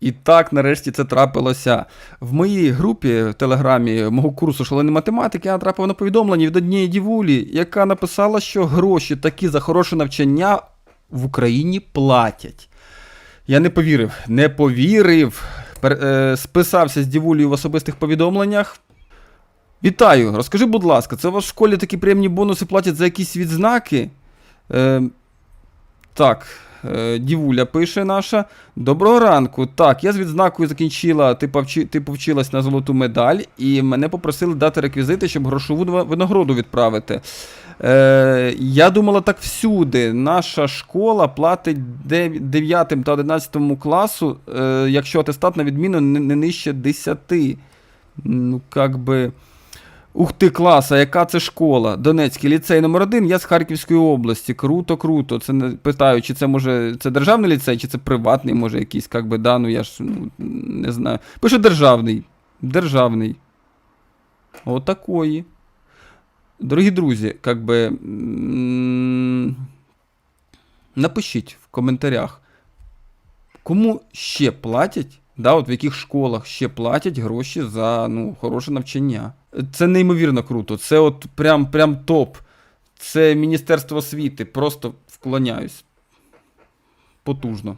І так, нарешті, це трапилося. В моїй групі в телеграмі мого курсу шаленої математики я натрапив на повідомлення від однієї дівулі, яка написала, що гроші такі за хороше навчання в Україні платять. Я не повірив, не повірив. Е, списався з дівулею в особистих повідомленнях. Вітаю, розкажи, будь ласка, це у вас в школі такі приємні бонуси платять за якісь відзнаки? Е, так, дівуля пише наша. Доброго ранку. Так, я з відзнакою закінчила, ти, повчи, ти повчилась на золоту медаль, і мене попросили дати реквізити, щоб грошову винагороду відправити. Е, я думала так всюди. Наша школа платить 9 та 11 класу, е, якщо атестат на відміну не, нижче 10. Ну, би. Ух ти, клас, а яка це школа? Донецький ліцей номер 1 я з Харківської області. Круто, круто. Це не питаю, чи це може це державний ліцей, чи це приватний, може якийсь, як би, да, ну я ж ну, не знаю. Пише державний. Державний. Отакої. Дорогі друзі, як би. Напишіть в коментарях, кому ще платять, да, от в яких школах ще платять гроші за ну, хороше навчання. Це неймовірно круто. Це от прям, прям топ. Це Міністерство освіти. Просто вклоняюсь. Потужно.